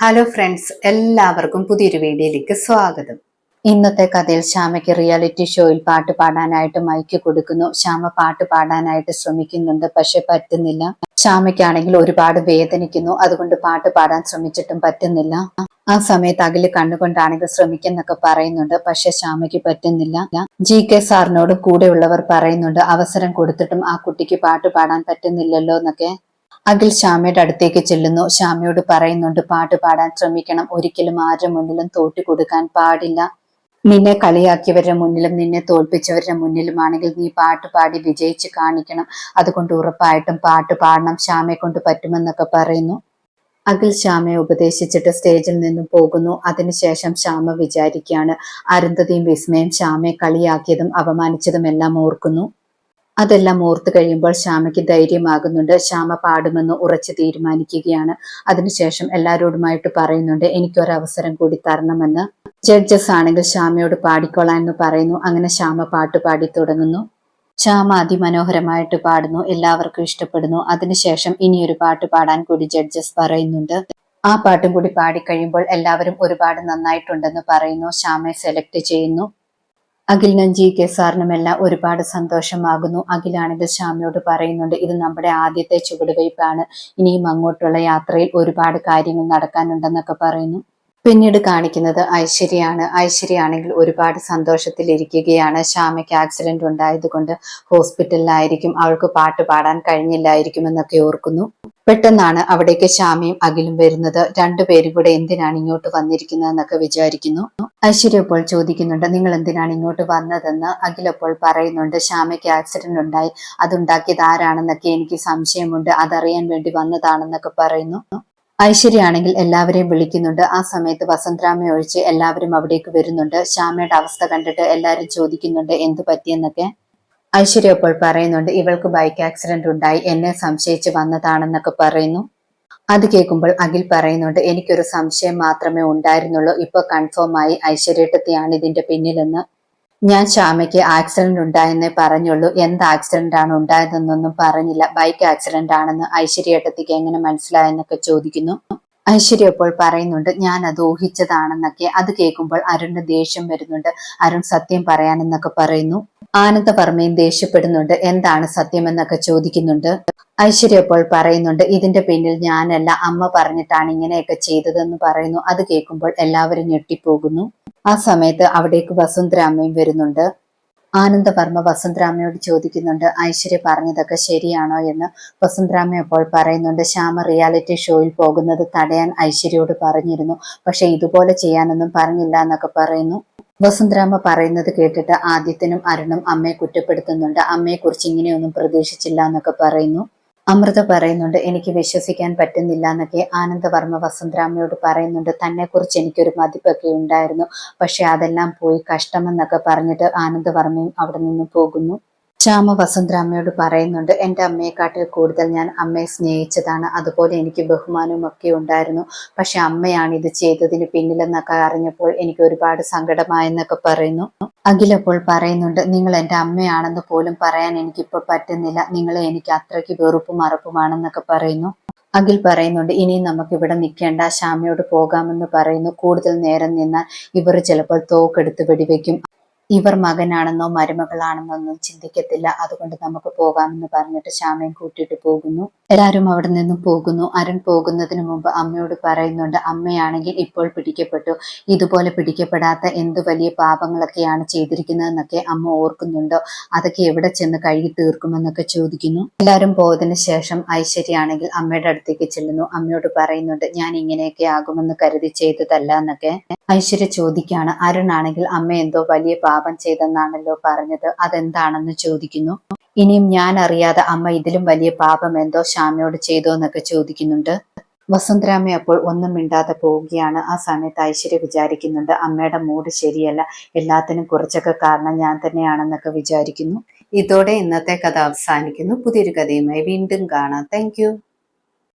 Hello friends എല്ലാവർക്കും പുതിയൊരു വീഡിയോയിലേക്ക് സ്വാഗതം. ഇന്നത്തെ കഥയിൽ ശ്യാമയ്ക്ക് റിയാലിറ്റി ഷോയിൽ പാട്ട് പാടാനായിട്ട് മൈക്ക് കൊടുക്കുന്നു. ശ്യാമ പാട്ട് പാടാനായിട്ട് ശ്രമിക്കുന്നുണ്ട് പക്ഷെ പറ്റുന്നില്ല. ശ്യാമയ്ക്കാണെങ്കിൽ ഒരുപാട് വേദനിക്കുന്നു. അതുകൊണ്ട് പാട്ട് പാടാൻ ശ്രമിച്ചിട്ടും പറ്റുന്നില്ല. ആ സമയത്ത് അകൽ കണ്ണുകൊണ്ടാണെങ്കിൽ ശ്രമിക്കുന്നൊക്കെ പറയുന്നുണ്ട് പക്ഷെ ശ്യാമയ്ക്ക് പറ്റുന്നില്ല. ജി കെ സാറിനോട് കൂടെയുള്ളവർ പറയുന്നുണ്ട് അവസരം കൊടുത്തിട്ടും ആ കുട്ടിക്ക് പാട്ട് പാടാൻ പറ്റുന്നില്ലല്ലോ എന്നൊക്കെ. അഖിൽ ശ്യാമയുടെ അടുത്തേക്ക് ചെല്ലുന്നു. ശ്യാമയോട് പറയുന്നുണ്ട് പാട്ട് പാടാൻ ശ്രമിക്കണം. ഒരിക്കലും ആരുടെ മുന്നിലും തോറ്റു കൊടുക്കാൻ പാടില്ല. നിന്നെ കളിയാക്കിയവരുടെ മുന്നിലും നിന്നെ തോൽപ്പിച്ചവരുടെ മുന്നിലുമാണെങ്കിൽ നീ പാട്ട് പാടി വിജയിച്ച് കാണിക്കണം. അതുകൊണ്ട് ഉറപ്പായിട്ടും പാട്ട് പാടണം. ശ്യാമയെ കൊണ്ട് പറ്റുമെന്നൊക്കെ പറയുന്നു. അഖിൽ ശ്യാമയെ ഉപദേശിച്ചിട്ട് സ്റ്റേജിൽ നിന്നും പോകുന്നു. അതിനുശേഷം ശ്യാമ വിചാരിക്കുകയാണ്. അരുന്ധതിയും വിസ്മയം ശ്യാമയെ കളിയാക്കിയതും അപമാനിച്ചതും എല്ലാം ഓർക്കുന്നു. അതെല്ലാം ഓർത്തു കഴിയുമ്പോൾ ശ്യാമയ്ക്ക് ധൈര്യമാകുന്നുണ്ട്. ശ്യാമ പാടുമെന്ന് ഉറച്ചു തീരുമാനിക്കുകയാണ്. അതിനുശേഷം എല്ലാവരോടുമായിട്ട് പറയുന്നുണ്ട് എനിക്കൊരവസരം കൂടി തരണമെന്ന്. ജഡ്ജസ് ആണെങ്കിൽ ശ്യാമയോട് പാടിക്കോളാം എന്ന് പറയുന്നു. അങ്ങനെ ശ്യാമ പാട്ട് പാടി തുടങ്ങുന്നു. ശ്യാമ അതിമനോഹരമായിട്ട് പാടുന്നു എല്ലാവർക്കും ഇഷ്ടപ്പെടുന്നു. അതിനുശേഷം ഇനിയൊരു പാട്ട് പാടാൻ കൂടി ജഡ്ജസ് പറയുന്നുണ്ട്. ആ പാട്ടും കൂടി പാടിക്കഴിയുമ്പോൾ എല്ലാവരും ഒരുപാട് നന്നായിട്ടുണ്ടെന്ന് പറയുന്നു. ശ്യാമയെ സെലക്ട് ചെയ്യുന്നു. അഖിലിനും ജി കെ സാറിനുമെല്ലാം ഒരുപാട് സന്തോഷമാകുന്നു. അഖിലാണെങ്കിൽ ശ്യാമിയോട് പറയുന്നുണ്ട്. ഇത് നമ്മുടെ ആദ്യത്തെ ചുവടുവയ്പ്പാണ്. ഇനിയും അങ്ങോട്ടുള്ള യാത്രയിൽ ഒരുപാട് കാര്യങ്ങൾ നടക്കാനുണ്ടെന്നൊക്കെ പറയുന്നു. പിന്നീട് കാണിക്കുന്നത് ഐശ്വര്യയാണ്. ഐശ്വര്യയാണെങ്കിൽ ഒരുപാട് സന്തോഷത്തിലിരിക്കുകയാണ്. ശ്യാമയ്ക്ക് ആക്സിഡന്റ് ഉണ്ടായതുകൊണ്ട് ഹോസ്പിറ്റലിലായിരിക്കും അവൾക്ക് പാട്ട് പാടാൻ കഴിഞ്ഞില്ലായിരിക്കും എന്നൊക്കെ ഓർക്കുന്നു. പെട്ടെന്നാണ് അവിടേക്ക് ശ്യാമയും അഖിലും വരുന്നത്. രണ്ടുപേരും കൂടെ എന്തിനാണ് ഇങ്ങോട്ട് വന്നിരിക്കുന്നതെന്നൊക്കെ വിചാരിക്കുന്നു. ഐശ്വര്യ ഇപ്പോൾ ചോദിക്കുന്നുണ്ട് നിങ്ങൾ എന്തിനാണ് ഇങ്ങോട്ട് വന്നതെന്ന്? അഖിൽ അപ്പോൾ പറയുന്നുണ്ട് ശ്യാമയ്ക്ക് ആക്സിഡന്റ് ഉണ്ടായി. അതുണ്ടാക്കിയത് ആരാണെന്നൊക്കെ എനിക്ക് സംശയമുണ്ട്. അതറിയാൻ വേണ്ടി വന്നതാണെന്നൊക്കെ പറയുന്നു. ഐശ്വര്യാണെങ്കിൽ എല്ലാവരെയും വിളിക്കുന്നുണ്ട്. ആ സമയത്ത് വസന്തരാമ ഒഴിച്ച് എല്ലാവരും അവിടേക്ക് വരുന്നുണ്ട്. ശ്യാമയുടെ അവസ്ഥ കണ്ടിട്ട് എല്ലാവരും ചോദിക്കുന്നുണ്ട് എന്തു പറ്റിയെന്നൊക്കെ? ഐശ്വര്യ അപ്പോൾ പറയുന്നുണ്ട് ഇവൾക്ക് ബൈക്ക് ആക്സിഡന്റ് ഉണ്ടായി. എന്നെ സംശയിച്ച് വന്നതാണെന്നൊക്കെ പറയുന്നു. അത് കേൾക്കുമ്പോൾ അഖിൽ പറയുന്നുണ്ട് എനിക്കൊരു സംശയം മാത്രമേ ഉണ്ടായിരുന്നുള്ളൂ. ഇപ്പൊ കൺഫേം ആയി ഐശ്വര്യട്ടത്തെയാണ് ഇതിന്റെ പിന്നിലെന്ന്. ഞാൻ ശ്യാമയ്ക്ക് ആക്സിഡന്റ് ഉണ്ടായെന്ന് പറഞ്ഞുള്ളൂ. എന്ത് ആക്സിഡന്റ് ആണ് ഉണ്ടായതെന്നൊന്നും പറഞ്ഞില്ല. ബൈക്ക് ആക്സിഡന്റ് ആണെന്ന് ഐശ്വര്യേട്ടത്തിക്ക് എങ്ങനെ മനസ്സിലായെന്നൊക്കെ ചോദിക്കുന്നു. ഐശ്വര്യ ഇപ്പോൾ പറയുന്നുണ്ട് ഞാൻ അത് ഊഹിച്ചതാണെന്നൊക്കെ. അത് കേൾക്കുമ്പോൾ അരുണിന് ദേഷ്യം വരുന്നുണ്ട്. അരുൺ സത്യം പറയാനെന്നൊക്കെ പറയുന്നു. ആനന്ദവർമ്മയും ദേഷ്യപ്പെടുന്നുണ്ട്. എന്താണ് സത്യമെന്നൊക്കെ ചോദിക്കുന്നുണ്ട്. ഐശ്വര്യ അപ്പോൾ പറയുന്നുണ്ട് ഇതിന്റെ പിന്നിൽ ഞാനല്ല അമ്മ പറഞ്ഞിട്ടാണ് ഇങ്ങനെയൊക്കെ ചെയ്തതെന്ന് പറയുന്നു. അത് കേൾക്കുമ്പോൾ എല്ലാവരും ഞെട്ടിപ്പോകുന്നു. ആ സമയത്ത് അവിടേക്ക് വസുന്ധരാമയും വരുന്നുണ്ട്. ആനന്ദവർമ്മ വസുന്ധരാമയോട് ചോദിക്കുന്നുണ്ട് ഐശ്വര്യ പറഞ്ഞതൊക്കെ ശരിയാണോ? എന്ന് വസുന്ധരാമ അപ്പോൾ പറയുന്നുണ്ട് ശ്യാമ റിയാലിറ്റി ഷോയിൽ പോകുന്നത് തടയാൻ ഐശ്വര്യയോട് പറഞ്ഞിരുന്നു. പക്ഷെ ഇതുപോലെ ചെയ്യാനൊന്നും പറഞ്ഞില്ല എന്നൊക്കെ പറയുന്നു. വസുന്ധരാമ പറയുന്നത് കേട്ടിട്ട് ആദിത്യനും അരുണും അമ്മയെ കുറ്റപ്പെടുത്തുന്നുണ്ട്. അമ്മയെക്കുറിച്ച് ഇങ്ങനെയൊന്നും പ്രതീക്ഷിച്ചില്ല എന്നൊക്കെ പറയുന്നു. അമൃത പറയുന്നുണ്ട് എനിക്ക് വിശ്വസിക്കാൻ പറ്റുന്നില്ല എന്നൊക്കെ ആനന്ദവർമ്മ വസന്തരാമയോട് പറയുന്നുണ്ട്. തന്നെ കുറിച്ച് എനിക്കൊരു മതിപ്പൊക്കെ ഉണ്ടായിരുന്നു. പക്ഷെ അതെല്ലാം പോയി കഷ്ടമെന്നൊക്കെ പറഞ്ഞിട്ട് ആനന്ദവർമ്മയും അവിടെ നിന്ന് പോകുന്നു. ശ്യാമ വസന്തരാമയോട് പറയുന്നുണ്ട് എന്റെ അമ്മയെക്കാട്ടിൽ കൂടുതൽ ഞാൻ അമ്മയെ സ്നേഹിച്ചതാണ്. അതുപോലെ എനിക്ക് ബഹുമാനവും ഒക്കെ ഉണ്ടായിരുന്നു. പക്ഷെ അമ്മയാണ് ഇത് ചെയ്തതിന് പിന്നിലെന്നൊക്കെ അറിഞ്ഞപ്പോൾ എനിക്ക് ഒരുപാട് സങ്കടമായെന്നൊക്കെ പറയുന്നു. അഖിലപ്പോൾ പറയുന്നുണ്ട് നിങ്ങൾ എന്റെ അമ്മയാണെന്ന് പോലും പറയാൻ എനിക്കിപ്പോൾ പറ്റുന്നില്ല. നിങ്ങളെ എനിക്ക് അത്രയ്ക്ക് വെറുപ്പും അറുപ്പുമാണെന്നൊക്കെ പറയുന്നു. അഖിൽ പറയുന്നുണ്ട് ഇനി നമുക്ക് ഇവിടെ നിൽക്കേണ്ട ശ്യാമയോട് പോകാമെന്ന് പറയുന്നു. കൂടുതൽ നേരം നിന്നാൽ ഇവർ ചിലപ്പോൾ തോക്കെടുത്ത് വെടിവെക്കും. ഇവർ മകനാണെന്നോ മരുമകളാണെന്നോ ഒന്നും ചിന്തിക്കത്തില്ല. അതുകൊണ്ട് നമുക്ക് പോകാമെന്ന് പറഞ്ഞിട്ട് ശ്യാമയും കൂട്ടിയിട്ട് പോകുന്നു. എല്ലാവരും അവിടെ നിന്നും പോകുന്നു. അരുൺ പോകുന്നതിന് മുമ്പ് അമ്മയോട് പറയുന്നുണ്ട് അമ്മയാണെങ്കിൽ ഇപ്പോൾ പിടിക്കപ്പെട്ടു. ഇതുപോലെ പിടിക്കപ്പെടാത്ത എന്ത് വലിയ പാപങ്ങളൊക്കെയാണ് ചെയ്തിരിക്കുന്നതെന്നൊക്കെ അമ്മ ഓർക്കുന്നുണ്ടോ? അതൊക്കെ എവിടെ ചെന്ന് കഴുകി തീർക്കുമെന്നൊക്കെ ചോദിക്കുന്നു. എല്ലാവരും പോയതിനു ശേഷം ഐശ്വര്യാണെങ്കിൽ അമ്മയുടെ അടുത്തേക്ക് ചെല്ലുന്നു. അമ്മയോട് പറയുന്നുണ്ട് ഞാൻ ഇങ്ങനെയൊക്കെ ആകുമെന്ന് കരുതി ചെയ്തതല്ല എന്നൊക്കെ. ഐശ്വര്യ ചോദിക്കാണ് അരുണാണെങ്കിൽ അമ്മ എന്തോ വലിയ പാപം ചെയ്തെന്നാണല്ലോ പറഞ്ഞത് അതെന്താണെന്ന് ചോദിക്കുന്നു. ഇനിയും ഞാൻ അറിയാതെ അമ്മ ഇതിലും വലിയ പാപം എന്തോ ശ്യാമയോട് ചെയ്തോ എന്നൊക്കെ ചോദിക്കുന്നുണ്ട്. വസുന്ധരാമ്മ അപ്പോൾ ഒന്നും മിണ്ടാതെ പോവുകയാണ്. ആ സമയത്ത് ഐശ്വര്യ വിചാരിക്കുന്നുണ്ട് അമ്മയുടെ മൂഡ് ശരിയല്ല എല്ലാത്തിനും കുറച്ചൊക്കെ കാരണം ഞാൻ തന്നെയാണെന്നൊക്കെ വിചാരിക്കുന്നു. ഇതോടെ ഇന്നത്തെ കഥ അവസാനിക്കുന്നു. പുതിയൊരു കഥയുമായി വീണ്ടും കാണാം. താങ്ക്